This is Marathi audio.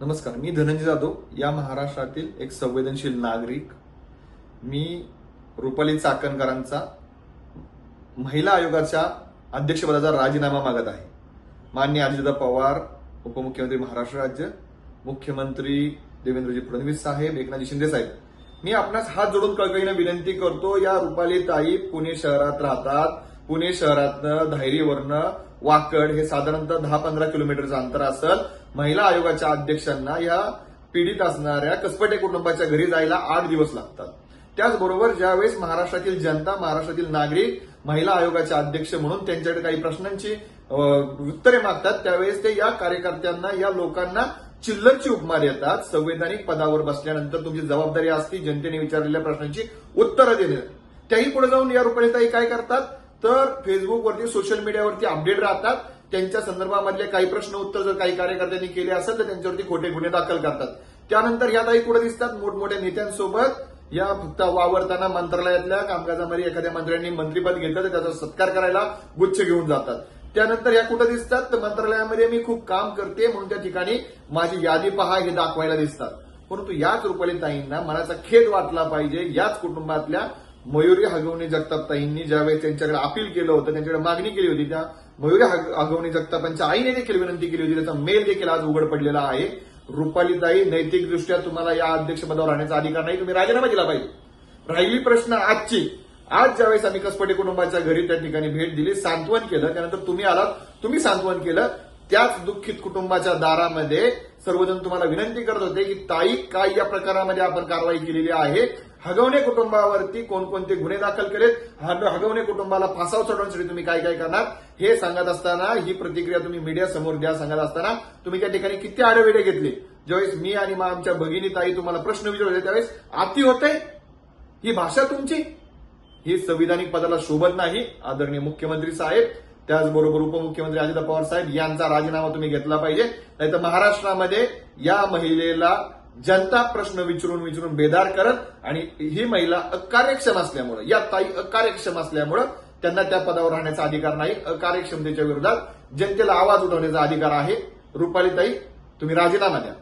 नमस्कार मी धनंजय जाधव या महाराष्ट्रातील एक संवेदनशील नागरिक. मी रुपाली चाकणकरांचा महिला आयोगाच्या अध्यक्षपदाचा राजीनामा मागत आहे. मान्य अजितदा पवार उपमुख्यमंत्री महाराष्ट्र राज्य मुख्यमंत्री देवेंद्रजी फडणवीस साहेब एकनाथजी शिंदे साहेब. मी आपणास हात जोडून कळकळीनं विनंती करतो या रुपाली ताई पुणे शहरात राहतात. पुणे शहरातनं धायरीवरनं वाकड हे साधारणतः दहा पंधरा किलोमीटरचं अंतर असेल. महिला आयोगाच्या अध्यक्षांना या पीडित असणाऱ्या कसपटे कुटुंबाच्या घरी जायला आठ दिवस लागतात. त्याचबरोबर ज्यावेळेस महाराष्ट्रातील जनता महाराष्ट्रातील नागरिक महिला आयोगाचे अध्यक्ष म्हणून त्यांच्याकडे काही प्रश्नांची उत्तरे मागतात त्यावेळेस ते या कार्यकर्त्यांना या लोकांना चिल्लरची उपमा देतात. संवैधानिक पदावर बसल्यानंतर तुमची जबाबदारी असती जनतेने विचारलेल्या प्रश्नांची उत्तरं देणे. त्याही पुढे जाऊन या रुपालीताई काय करतात? तर फेसबुकवरती सोशल मीडियावरती अपडेट राहतात. त्यांच्या संदर्भामधले काही प्रश्न उत्तर जर काही कार्यकर्त्यांनी केले असेल तर त्यांच्यावरती खोटे गुन्हे दाखल करतात. त्यानंतर ह्या ताई पुढे दिसतात? मोठमोठ्या नेत्यांसोबत. या फक्त वावरताना मंत्रालयातल्या कामकाजामध्ये एखाद्या मंत्र्यांनी मंत्रीपद घेतलं तर त्याचा सत्कार करायला गुच्छ घेऊन जातात. त्यानंतर या कुठं दिसतात? तर मंत्रालयामध्ये मी खूप काम करते म्हणून त्या ठिकाणी माझी यादी पहा हे दाखवायला दिसतात. परंतु याच रुपाली ताईंना मनाचा खेद वाटला पाहिजे याच कुटुंबातल्या मयुरी हगवणी जगतापताईंनी ज्यावेळेस त्यांच्याकडे अपील केलं होतं त्यांच्याकडे मागणी केली होती त्या मयुरी हगवणी जगतापांच्या आईने देखील विनंती केली होती. त्याचा मेल देखील आज उघड पडलेला आहे. रुपालीताई नैतिकदृष्ट्या तुम्हाला या अध्यक्षपदावर राहण्याचा अधिकार नाही. तुम्ही राजीनामा दिला पाहिजे. राहिली प्रश्न आजची. आज ज्यावेळेस आम्ही कसपटे कुटुंबाच्या घरी त्या ठिकाणी भेट दिली सांत्वन केलं. त्यानंतर तुम्ही आलात तुम्ही सांत्वन केलं. त्याच दुःखित कुटुंबाच्या दारामध्ये सर्वजण तुम्हाला विनंती करत होते की ताई काय या प्रकारामध्ये आपण कारवाई केलेली आहे? हगवणे कुटुंबावरती कोणकोणते गुन्हे दाखल केलेत हग- हगवणे कुटुंबाला फासाव चढवण्यासाठी तुम्ही काय काय करणार हे सांगत असताना ही प्रतिक्रिया तुम्ही मीडिया समोर द्या सांगत असताना तुम्ही त्या ठिकाणी किती आडवेडे घेतले. ज्यावेळेस मी आणि मग आमच्या भगिनी ताई तुम्हाला प्रश्न विचारले त्यावेळेस आती होते. ही भाषा तुमची. ही संविधानिक पदाला शोभत नाही आदरणीय मुख्यमंत्री साहेब. त्याचबरोबर उपमुख्यमंत्री अजित पवार साहेब यांचा राजीनामा तुम्ही घेतला पाहिजे. नाहीतर महाराष्ट्रामध्ये या महिलेला जनता प्रश्न विचारून विचारून बेदार करत आणि ही महिला अकार्यक्षम असल्यामुळं या ताई अकार्यक्षम असल्यामुळं त्यांना त्या पदावर राहण्याचा अधिकार नाही. अकार्यक्षमतेच्या विरोधात जनतेला आवाज उठवण्याचा अधिकार आहे. रुपाली ताई तुम्ही राजीनामा द्या.